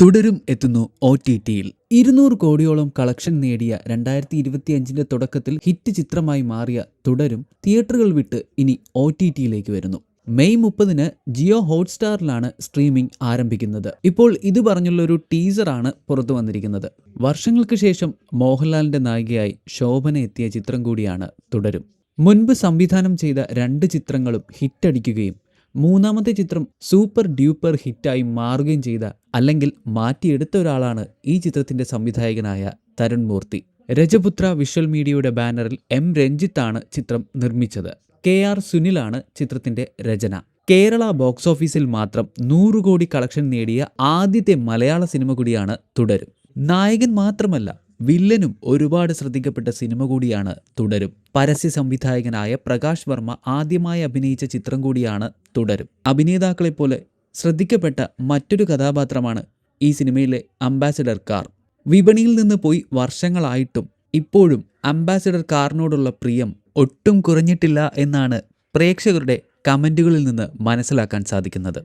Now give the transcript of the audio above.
തുടരും എത്തുന്നു O T ടിയിൽ. ഇരുന്നൂറ് കോടിയോളം കളക്ഷൻ നേടിയ രണ്ടായിരത്തി ഇരുപത്തിയഞ്ചിന്റെ തുടക്കത്തിൽ ഹിറ്റ് ചിത്രമായി മാറിയ തുടരും തിയേറ്ററുകൾ വിട്ട് ഇനി ഒ ടി ടിയിലേക്ക് വരുന്നു. മെയ് മുപ്പതിന് ജിയോ ഹോട്ട്സ്റ്റാറിലാണ് സ്ട്രീമിംഗ് ആരംഭിക്കുന്നത്. ഇപ്പോൾ ഇത് പറഞ്ഞുള്ള ഒരു ടീസറാണ് പുറത്തു വന്നിരിക്കുന്നത്. വർഷങ്ങൾക്ക് ശേഷം മോഹൻലാലിന്റെ നായികയായി ശോഭന എത്തിയ ചിത്രം കൂടിയാണ് തുടരും. മുൻപ് സംവിധാനം ചെയ്ത രണ്ട് ചിത്രങ്ങളും ഹിറ്റടിക്കുകയും മൂന്നാമത്തെ ചിത്രം സൂപ്പർ ഡ്യൂപ്പർ ഹിറ്റായി മാറുകയും ചെയ്ത അല്ലെങ്കിൽ മാറ്റിയെടുത്ത ഒരാളാണ് ഈ ചിത്രത്തിന്റെ സംവിധായകനായ തരുൺ മൂർത്തി. രജപുത്ര വിഷ്വൽ മീഡിയയുടെ ബാനറിൽ എം രഞ്ജിത്താണ് ചിത്രം നിർമ്മിച്ചത്. കെ ആർ സുനിലാണ് ചിത്രത്തിന്റെ രചന. കേരള ബോക്സ് ഓഫീസിൽ മാത്രം നൂറ് കോടി കളക്ഷൻ നേടിയ ആദ്യത്തെ മലയാള സിനിമ കൂടിയാണ് തുടരും. നായകൻ മാത്രമല്ല വില്ലനും ഒരുപാട് ശ്രദ്ധിക്കപ്പെട്ട സിനിമ കൂടിയാണ് തുടരും. പരസ്യ സംവിധായകനായ പ്രകാശ് വർമ്മ ആദ്യമായി അഭിനയിച്ച ചിത്രം കൂടിയാണ് തുടരും. അഭിനേതാക്കളെപ്പോലെ ശ്രദ്ധിക്കപ്പെട്ട മറ്റൊരു കഥാപാത്രമാണ് ഈ സിനിമയിലെ അംബാസിഡർ കാർ. വിപണിയിൽ നിന്ന് പോയി വർഷങ്ങളായിട്ടും ഇപ്പോഴും അംബാസിഡർ കാറിനോടുള്ള പ്രിയം ഒട്ടും കുറഞ്ഞിട്ടില്ല എന്നാണ് പ്രേക്ഷകരുടെ കമന്റുകളിൽ നിന്ന് മനസ്സിലാക്കാൻ സാധിക്കുന്നത്.